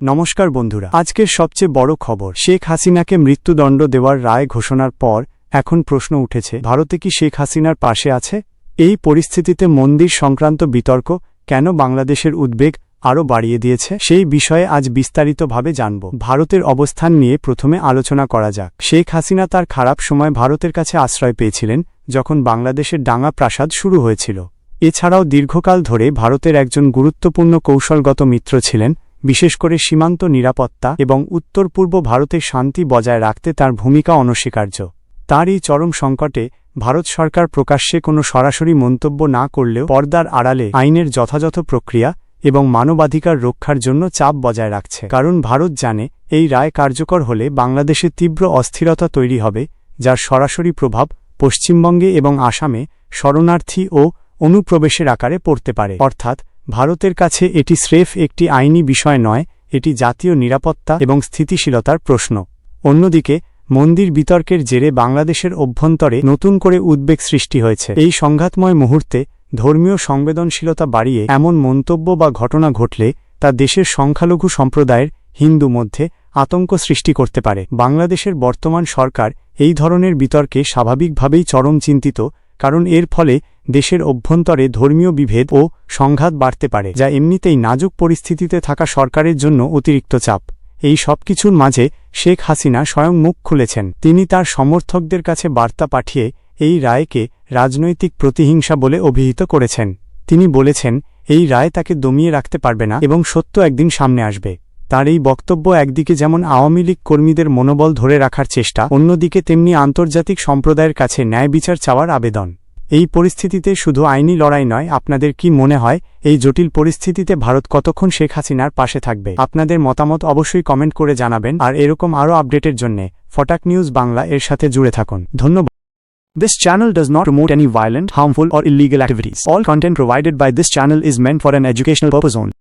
নমস্কার বন্ধুরা, আজকের সবচেয়ে বড় খবর, শেখ হাসিনাকে মৃত্যুদণ্ড দেওয়ার রায় ঘোষণার পর এখন প্রশ্ন উঠেছে, ভারতে কি শেখ হাসিনার পাশে আছে? এই পরিস্থিতিতে মন্দির সংক্রান্ত বিতর্ক কেন বাংলাদেশের উদ্বেগ আরও বাড়িয়ে দিয়েছে? সেই বিষয়ে আজ বিস্তারিতভাবে জানব। ভারতের অবস্থান নিয়ে প্রথমে আলোচনা করা যাক। শেখ হাসিনা তার খারাপ সময় ভারতের কাছে আশ্রয় পেয়েছিলেন যখন বাংলাদেশের ডাঙা প্রাসাদ শুরু হয়েছিল। এছাড়াও দীর্ঘকাল ধরে ভারতের একজন গুরুত্বপূর্ণ কৌশলগত মিত্র ছিলেন বিশেষ করে সীমান্ত নিরাপত্তা এবং উত্তর পূর্ব ভারতের শান্তি বজায় রাখতে তার ভূমিকা অনস্বীকার্য। তার এই চরম সংকটে ভারত সরকার প্রকাশ্যে কোনো সরাসরি মন্তব্য না করলেও পর্দার আড়ালে আইনের যথাযথ প্রক্রিয়া এবং মানবাধিকার রক্ষার জন্য চাপ বজায় রাখছে। কারণ ভারত জানে এই রায় কার্যকর হলে বাংলাদেশে তীব্র অস্থিরতা তৈরি হবে, যার সরাসরি প্রভাব পশ্চিমবঙ্গে এবং আসামে শরণার্থী ও অনুপ্রবেশের আকারে পড়তে পারে। অর্থাৎ ভারতের কাছে এটি স্রেফ একটি আইনি বিষয় নয়, এটি জাতীয় নিরাপত্তা এবং স্থিতিশীলতার প্রশ্ন। অন্যদিকে, মন্দির বিতর্কের জেরে বাংলাদেশের অভ্যন্তরে নতুন করে উদ্বেগ সৃষ্টি হয়েছে। এই সংঘাতময় মুহূর্তে ধর্মীয় সংবেদনশীলতা বাড়িয়ে এমন মন্তব্য বা ঘটনা ঘটলে তা দেশের সংখ্যালঘু সম্প্রদায়ের হিন্দু মধ্যে আতঙ্ক সৃষ্টি করতে পারে। বাংলাদেশের বর্তমান সরকার এই ধরনের বিতর্কে স্বাভাবিকভাবেই চরম চিন্তিত, কারণ এর ফলে দেশের অভ্যন্তরে ধর্মীয় বিভেদ ও সংঘাত বাড়তে পারে, যা এমনিতেই নাজুক পরিস্থিতিতে থাকা সরকারের জন্য অতিরিক্ত চাপ। এই সবকিছুর মাঝে শেখ হাসিনা স্বয়ং মুখ খুলেছেন। তিনি তার সমর্থকদের কাছে বার্তা পাঠিয়ে এই রায়কে রাজনৈতিক প্রতিহিংসা বলে অভিহিত করেছেন। তিনি বলেছেন, এই রায় তাকে দমিয়ে রাখতে পারবে না এবং সত্য একদিন সামনে আসবে। তার এই বক্তব্য একদিকে যেমন আওয়ামী লীগ কর্মীদের মনোবল ধরে রাখার চেষ্টা, অন্যদিকে তেমনি আন্তর্জাতিক সম্প্রদায়ের কাছে ন্যায় বিচার চাওয়ার আবেদন। এই পরিস্থিতিতে শুধু আইনি লড়াই নয় আপনাদের কি মনে হয় এই জটিল পরিস্থিতিতে ভারত কতক্ষণ শেখ হাসিনার পাশে থাকবে আপনাদের মতামত অবশ্যই কমেন্ট করে জানাবেন আর এরকম আরও আপডেটের জন্য ফটাক নিউজ বাংলা এর সাথে জুড়ে থাকুন ধন্যবাদ This channel does not promote any violent, harmful, or illegal activities. All content provided by this channel is meant for an educational purpose only.